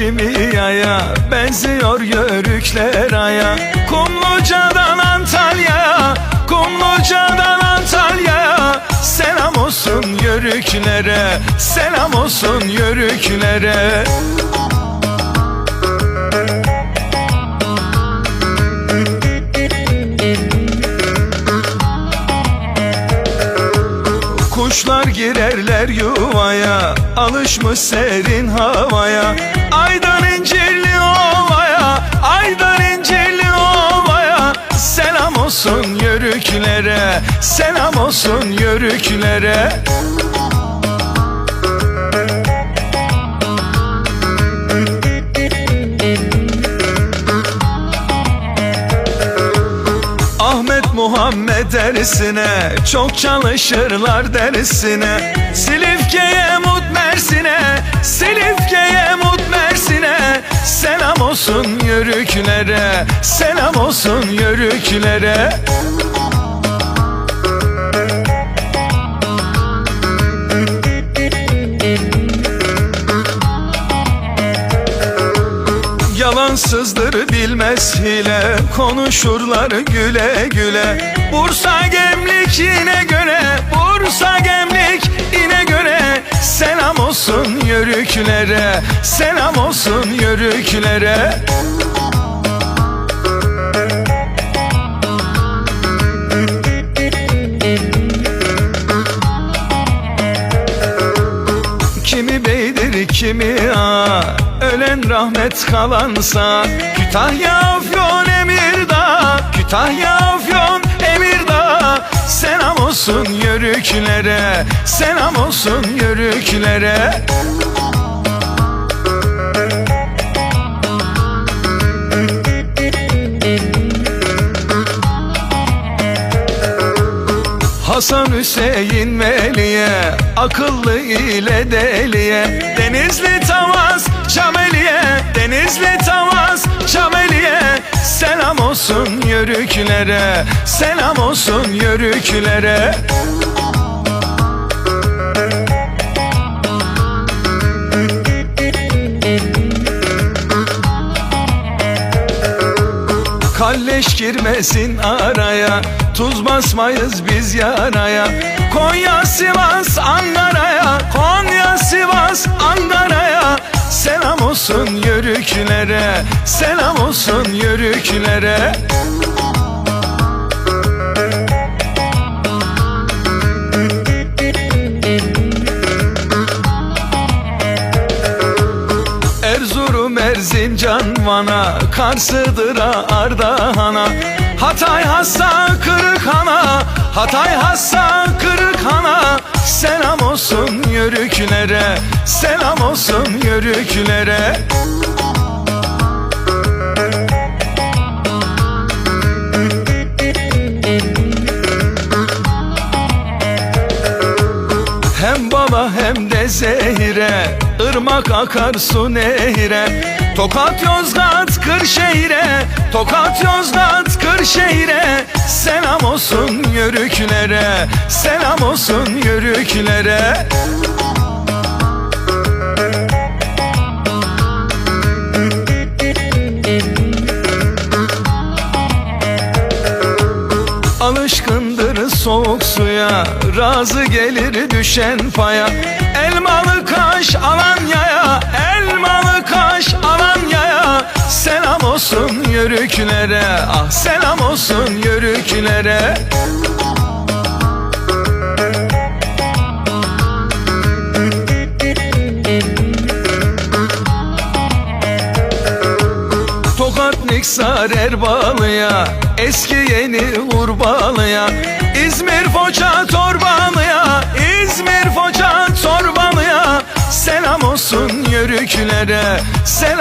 kimyaya Benziyor yörükler aya. Kumluca'dan Antalya Kumluca'dan Antalya. Selam olsun yörüklere Selam olsun yörüklere. Kuşlar girerler yuvaya Alışmış serin havaya. Aydan incirli ovaya Aydan incirli ovaya Selam olsun yörüklere Selam olsun yörüklere Ahmet Muhammed dersine Çok çalışırlar dersine Silifke'ye mut Mersin'e Silifke'ye mut Mersin'e. Selam olsun yörüklere Selam olsun yörüklere Yalansızdır bilmez hile Konuşurlar güle güle. Bursa Gemlik yine göre Bursa Gemlik yine göre Selam olsun yörüklere Selam olsun yörüklere kimi ağa Ölen rahmet kalansa Kütahya Afyon Emirdağ Kütahya Afyon Emirdağ Selam olsun yörüklere Selam olsun yörüklere Hasan Hüseyin Veli'ye Akıllı ile deliye. Denizli Tavas Çameliye Denizli Tavas Çameliye Selam olsun yörüklere Selam olsun yörüklere Kalleş girmesin araya. Tuz basmayız biz yaraya. Konya Sivas Ankara'ya. Konya Sivas Ankara'ya. Selam olsun yörüklere. Selam olsun yörüklere Erzincan Van'a Kars'ıdır Ardahan'a. Hatay Hassa Kırıkhan'a. Hatay Hassa Kırıkhan'a. Selam olsun yörüklere Selam olsun yörüklere. Hem bala hem de zehire Irmak akar su nehire Tokat Yozgat Kırşehir'e. Tokat Yozgat Kırşehir'e. Selam olsun yörüklere. Selam olsun yörüklere. Alışkındır soğuk suya Razı gelir düşen paya. Elmalı kaş Alanya'ya Elmalı olsun yörüklere Ah selam olsun yörüklere. Tokat Niksar Erbalı'ya Eski yeni Urbalı'ya. İzmir Foça Torbalı'ya İzmir Foça Torbalı'ya. Selam olsun yörüklere Selam